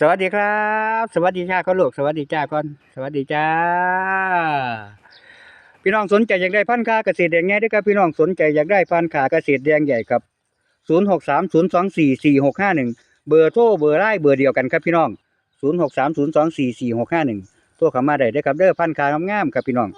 สวัสดีครับ สวัสดีจ้าก็ลูกสวัสดีจ้าก่อน สวัสดีจ้า พี่น้องสนใจอยากได้พันธุ์ค้าเกษตรแดงใหญ่ด้วยครับพี่น้องสนใจอยากได้พันธุ์ค้าเกษตรแดงใหญ่ครับ0 6 3 0 2 4 4 6 5 1เบอร์โทรเบอร์ไลน์เบอร์เดียวกันครับพี่น้อง0 6 3 0 2 4 4 6 5 1โทรเข้ามาได้ด้อครับเด้อพันธุ์ค้างามๆครับพี่น้อง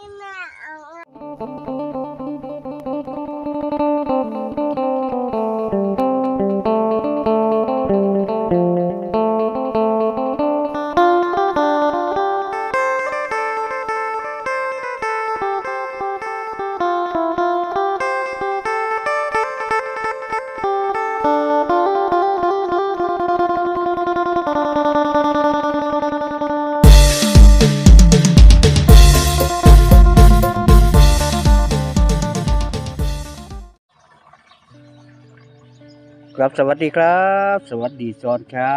ครับสวัสดีครับ สวัสดีตอนเช้า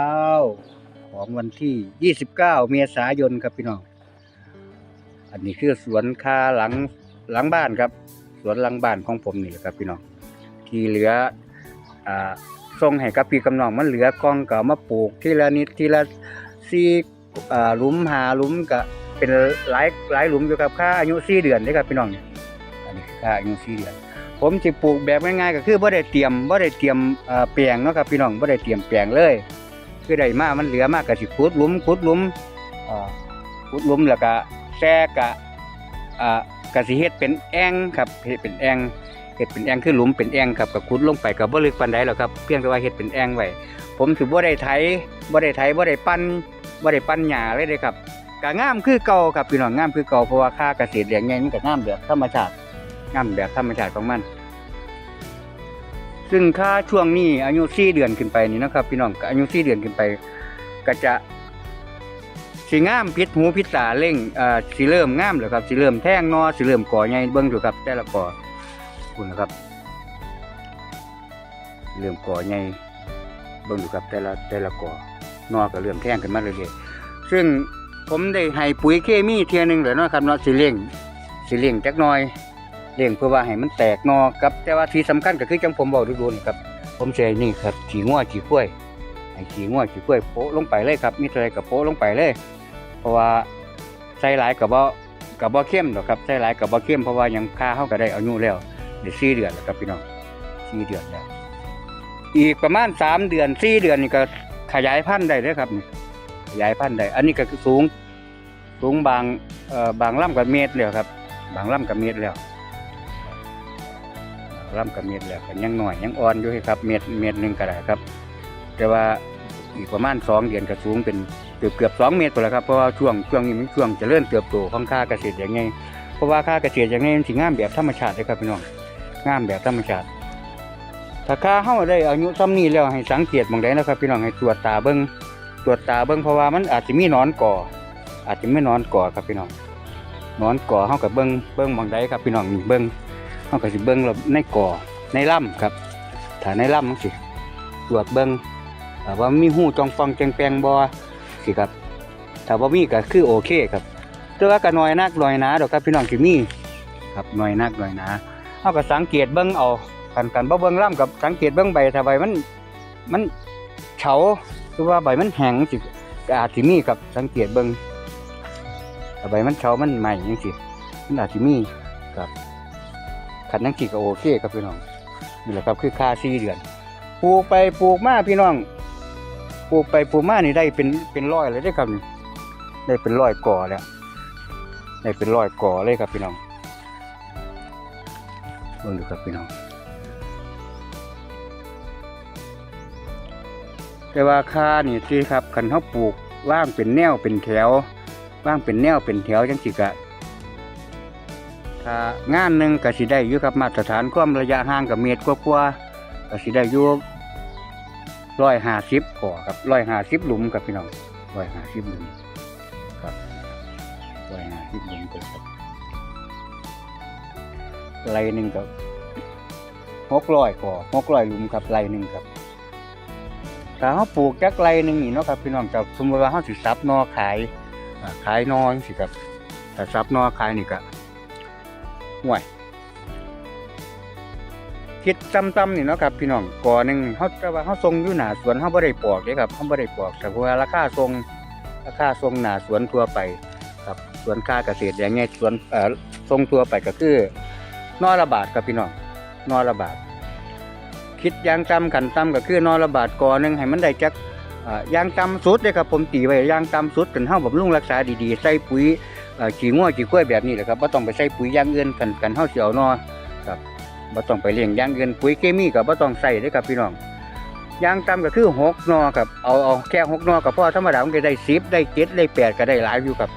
ของวันที่ 29 เมษายนครับพี่น้อง อันนี้คือสวนคาหลังหลังบ้านครับ สวนหลังบ้านของผมนี่แหละครับพี่น้อง ที่เหลืออ่าส่งให้กับพี่กำนองมันเหลือกองก็เอามาปลูกทีละนิดทีละสี่อ่าหลุมหาหลุมก็เป็นหลายหลายหลุมอยู่ครับค่าอายุสี่เดือนเด้อครับพี่น้องเนี่ยอันนี้ค่าอายุสี่เดือน ผมสิปลูกแบบง่ายๆก็คือบ่ได้เตรียมบ่ได้เตรียมเอ่อแปลงเนาะครับพี่น้องบ่ได้เตรียมแปลงเลย คือได้มามันเหลือมากก็สิขุดหลุมขุดหลุมเอ่อขุดหลุมแล้วก็แซกกะอ่าก็สิเฮ็ดเป็นแอ่งครับเฮ็ดเป็นแอ่งเฮ็ดเป็นแอ่งคือหลุมเป็นแอ่งครับก็ขุดลงไปก็บ่ลึกปานใดหรอกครับเพียงแต่ว่าเฮ็ดเป็นแอ่งไว้ผมสิบ่ได้ไถบ่ได้ไถบ่ได้ปั้นบ่ได้ปั้นหญ้าเลยเด้ครับก็งามคือเก่าครับพี่น้องงามคือเก่าเพราะว่าค่าเกษตรเลี้ยงใหญ่มันก็งามแบบธรรมชาติ งามแบบธรรมชาติของมัน ซึ่งค่าช่วงนี้อายุ4เดือนขึ้นไปนี่นะครับ พี่น้องอายุ4เดือนขึ้นไป ก็จะสิงามพิษหูพิษตาเร่งเอ่อสิเริ่มงามแล้วครับสิเริ่มแท่งนอสิเริ่มก่อใหญ่เบิ่งดูครับแต่ละก่อคุณนะครับเริ่มก่อใหญ่เบิ่งดูครับแต่ละแต่ละก่อนอก็เริ่มแท่งขึ้นมาเรื่อยๆซึ่งผมได้ให้ปุ๋ยเคมีเทียนึงแล้วเนาะครับเนาะสิเร่งสิเร่งจักหน่อย เลี้ยงเพื่อว่าให้มันแตกหนอครับแต่ว่าที่สำคัญก็คือจังผมบอกดูๆนี่ครับผมใช้นี่ครับขี้งัวขี้กล้วยให้ขี้งัวขี้กล้วยโปะลงไปเลยครับมีอะไรกับโปะลงไปเลย เพราะว่าใส่หลายกับบ่กับบ่เข้มดอกครับใส่หลายกับบ่เข้มเพราะว่ายังค่าเฮาก็ได้อายุแล้วได้4เดือนแล้วครับพี่น้อง4เดือนแล้วอีกประมาณ3เดือน4เดือนนี่ก็ขยายพันธุ์ได้เด้อครับนี่ขยายพันธุ์ได้อันนี้ก็คือสูงสูงบางเอ่อบางลำกับเมตรแล้วครับ บางลำกับเมตรแล้ว ร่ำกับเม็ดแล้วก็ยังหน่อยยังอ่อนอยู่ครับเม็ดเม็ดหนึ่งก็ได้ครับ แต่ว่าอีกประมาณสองเดือนก็สูงเป็นเกือบเกือบสองเมตรไปแล้วครับเพราะว่าช่วงช่วงนี้มันช่วงจะเริ่มเติบโตของค่าเกษตรอย่างไงเพราะว่าค่าเกษตรอย่างไงมันสิงามแบบธรรมชาติเลยครับพี่น้องงามแบบธรรมชาติ ถ้าค่าเฮาได้อายุซ้ำนี้แล้วให้สังเกตหมองใดนะครับ พี่น้องให้ตรวจตาเบิ่งตรวจตาเบิ่งเพราะว่ามันอาจจะมีนอนก่อ อาจจะไม่นอนก่อครับพี่น้องนอนก่อเฮากับเบิ่งเบิ่งหมองใดครับพี่น้องนี่เบิ่ง เขาก็สิเบิ้งเราในก่อในล่ำครับถ้าในล่ำมันสิตรวจเบิ้งว่ามีหูจองฟองแจงแปลงบอสิครับถ้าว่ามีก็คือโอเคครับแต่ว่าก็น้อยนักน้อยนาดอกครับพี่น้องสิมีครับน้อยนักน้อยนาเขาก็สังเกตเบิ้งเอากันกันบ่เบิ้งล่ำกับสังเกตเบิ้งใบถ้าใบมันมันเฉาหรือว่าใบมันแห้งสิก็อาจสิมีครับสังเกตเบิ้งถ้าใบมันเฉามันใหม่จังสิมันอาจสิมีครับ ขันนังกี่ก็โอเคครับพี่น้องนี่แหละครับคือค่าสี่เดือนปลูกไปปลูกมาพี่น้องปลูกไปปลูกมานี่ได้เป็นเป็นร้อยเลยได้ครับนี่ได้เป็นร้อยก่อแล้วได้เป็นร้อยก่อเลยครับพี่น้องลองดูครับพี่น้อง แต่ว่าค่านี่ที่ครับขันเขาปลูกว่างเป็นแนวเป็นแถวว่างเป็นแนวเป็นแถวจังสิกะ ถ้างานหนึ่งก็สิได้อยู่กับมาตรฐานความระยะห่างกับเมตรกว่าๆก็สิได้อยู่ร้อยห้าสิบก่อครับร้อยห้าสิบหลุมครับพี่น้องร้อยห้าสิบหลุมครับร้อยห้าสิบหลุมก็ครับไรหนึ่งก็หกร้อยก่อหกร้อยหลุมครับไรหนึ่งครับถ้าเขาปลูกจักไรหนึ่งนี่เนาะครับพี่น้องจะสมมติว่าเขาสิซับนอขายขายนอสิครับถ้าซับนอขายนี่ก็ ห่วยคิดซ้ำๆนี่เนาะครับพี่น้องกอหนึ่งเฮาแต่ว่าเฮาส่งอยู่หนาสวนเฮาบ่ได้ปอกเด้ครับเฮาบ่ได้ปอกแต่ว่าราคาส่งราคาส่งหนาสวนทั่วไปครับสวนค้าเกษตรอย่างเงี้ยสวนเอ่อส่งทั่วไปก็คือนอละบาทครับพี่น้องนอละบาทคิดยางจำกันต่ำก็คือนอละบาทกอหนึ่งให้มันได้จักอ่ายางต่ำสุดเด้ครับผมตีไว้ยางต่ำสุดกันเฮาบำรุงรักษาดีๆ ใส่ปุ๋ย ขี้งัวขี้กล้วยแบบนี้แหละครับบ่ต้องไปใส่ปุ๋ยอย่างอื่นกันกันเฮาสิเอานอครับบ่ต้องไปเลี้ยงอย่างอื่นปุ๋ยเคมีก็บ่ต้องใส่เด้อครับพี่น้องอย่างต่ำก็คือ6หนอครับเอาเอาแค่6หนอก็พอธรรมดามันก็ได้10ได้7ได้8ก็ได้หลายอยู่ครับ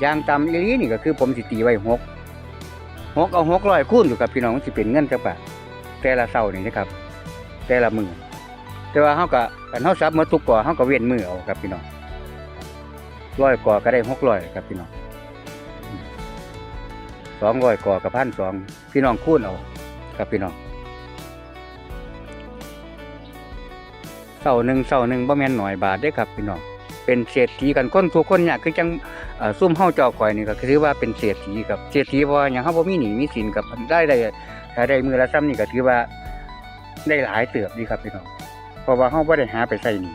อย่างต่ำอีลีนี่ก็คือผมสิตีไว้6 6เอา600คูณอยู่ครับพี่น้องสิเป็นเงินจักบาทแต่ละเช้านี่นะครับ แต่ละมือแต่ว่าเฮาก็คันเฮาซับมดทุกก่อเฮาก็เว้นมือเอาครับพี่น้องร้อยก่อก็ได้600ครับพี่น้อง 200ก่อก็1,200พี่น้องคูณเอาครับพี่น้องเสาหนึ่งเสาหนึ่งบ่แม่นหน่อยบาทได้ครับพี่น้องเป็นเศรษฐีกันคนทุกคนเนี่ยคือจังซุ่มเฮาเจ้าก่อยนี่ก็ถือว่าเป็นเศรษฐีครับเศรษฐีเพราะว่างเฮาบ่มีหนี้มีสินกับได้ได้ถ้าได้มือละซ้ำนี่ก็ถือว่าได้หลายเติบดีครับพี่น้องเพราะว่าเฮาบ่ได้หาไปใส่หนี้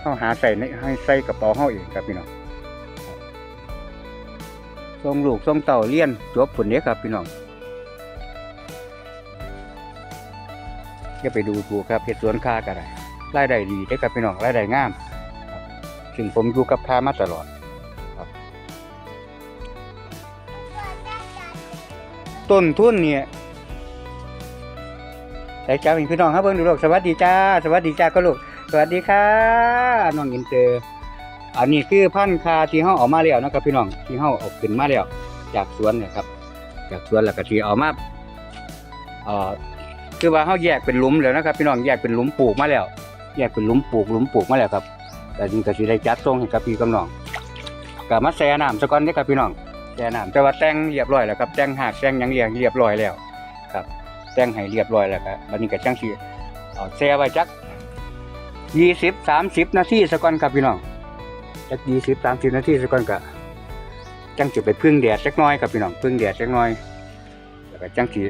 เฮาหาใส่ในให้ใส่กระเป๋าเฮาเองครับพี่น้อง ส่งลูกส่งเต้าเรียนจบผลเด้ครับพี่น้องอย่าไปดูถูกครับเห็ดสวนค้าก็ได้รายได้ดีได้ครับพี่น้องรายได้งามครับซึ่งผมอยู่กับค้ามาตลอดต้นทุนเนี่ยใส่จ้าพี่น้องครับเบิ่งดูลูกสวัสดีจ้า สวัสดีจ้าก็ลูก สวัสดีค่ะน้องอินเตอร์ อันนี้คือพันธุ์คาที่เฮาเออกมาแล้วนะครับพี่น้องที่เฮาเอาขึ้นมาแล้วจากสวนเนี่ยครับ จากสวนแล้วก็ที่เอามาเอ่อคือว่าเขาแยกเป็นหลุมแล้วนะครับ พี่น้องแยกเป็นหลุมปลูกมาแล้ว แยกเป็นหลุมปลูกหลุมปลูกมาแล้วครับแต่จริงก็สิได้จัดส่งให้กับพี่กับน้องก็มาแช่น้ำซะก่อนเด้อครับพี่น้องแช่น้ำแต่ว่าแต่งเรียบร้อยแล้วครับแต่งหากแต่งหยังเรียงเรียบร้อยแล้วครับแต่งให้เรียบร้อยแล้วครับบัดนี้ก็จังสิเอาแช่ไว้จัก20 30 นาทีซะก่อนครับพี่น้อง จัก20 30นาทีซะก่อนก็จังสิไปพึ่งแดดจักน่อยครับพี่น้องพึ่งแดดจักน่อยแล้วก็จังสิ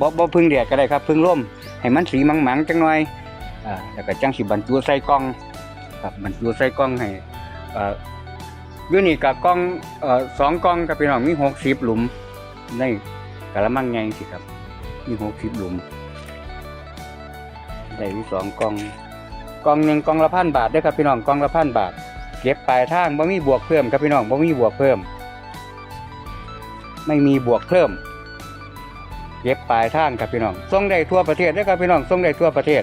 บ่บ่พึ่งแดดก็ได้ครับพึ่งร่มให้มันสีมังๆจังน่อยอ่าแล้วก็จังสิบรรจุใส่กล่องครับบรรจุใส่กล่องให้เอ่ออยู่นี่กับกล่องเอ่อสองกล่องกับพี่น้องมี60หลุมในกะละมังใหญ่สิครับ มี60หลุมได้อยู่สองกล่องกล่องหนึ่งกล่องละพันบาทเด้ครับพี่น้องกล่องละพันบาท เก็บปลายทางบ่มีบวกเพิ่มครับพี่น้องบ่มีบวกเพิ่ม ไม่มีบวกเพิ่มเก็บปลายทางครับพี่น้องส่งได้ทั่วประเทศเด้ครับพี่น้องส่งได้ทั่วประเทศ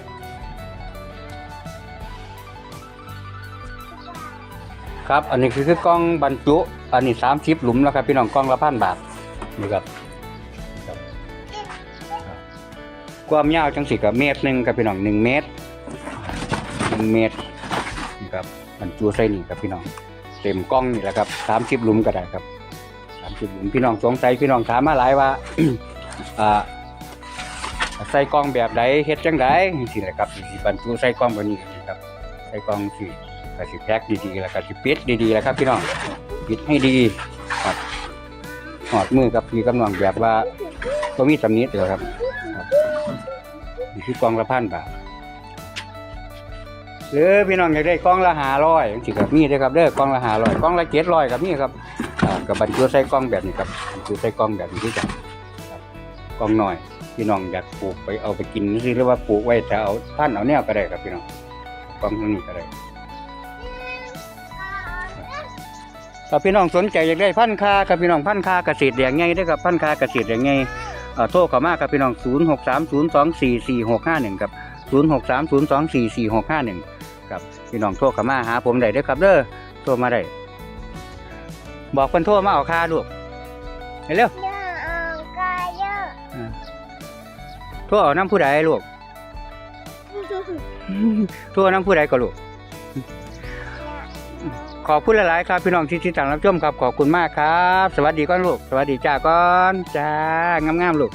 ครับ อันนี้คือคือกล้องบรรจุ อันนี้สามชิปหลุมแล้วครับพี่น้องกล้องละพันบาทนี่ครับความยาวจังสิกับเมตรหนึ่งครับพี่น้องหนึ่งเมตรหนึ่งเมตรนี่ครับ บรรจุใส่นี่ครับพี่น้อง เต็มกล้องนี่แหละครับสามชิปลุมก็ได้ครับสามชิปลุมพี่น้องสงสัยพี่น้องถามมาหลายว่าอ่าใส่กล่องแบบใดเฮ็ดจังไดสิแหละครับสิบรรจุใส่กล่องแบบนี้ครับใส่กล่องสิก็สิแพ็คดีๆแล้วก็สิปิดดีๆแล้วครับพี่น้องปิดให้ดีครับหอดมือกับพี่กับน้องแบบว่าบ่มีสำนิดเลยครับครับนี่คือกล่องละพันบาท หรือพี่น้องอยากได้กล่องละ500จังซี่ครับมีเด้ครับเด้อกล่องละ500กล่องละ700ครับมีครับกับบรรจุใส่กล่องแบบนี้ครับบรรจุใส่กล่องแบบนี้คือกันกองหน่อย พี่น้องอยากปลูกไปเอาไปกินหรือว่าปลูกไว้จะเอาท่านเอาแนวก็ได้ครับพี่น้องกองตรงนี้ก็ได้ถ้าพี่น้องสนใจอยากได้พันคากับพี่น้องพันคาเกษตรอย่างไงได้อกับพันคาเกษตรอย่างไงเอ่อโทรเข้ามากับพี่น้อง 0 6 3 0 2 4 4 6 5 1 ครับ 0 6 3 0 2 4 4 6 5 1ครับพี่น้องโทรเข้ามาหาผมได้เด้อครับเด้อโทรมาได้บอกเพิ่นโทรมาเอาค่าลูกเร็วเยอะอ่างกายเยอะอ่าโทั่วเอาน้ำผู้ใดลูกโทั่วน้ำผู้ใดก็ลูกขอบคุณหลาย ๆ ครับ พี่น้องที่ติดตามรับชมครับขอบคุณมากครับ สวัสดีก่อนลูก สวัสดีจ้าก่อนจ้างามๆลูก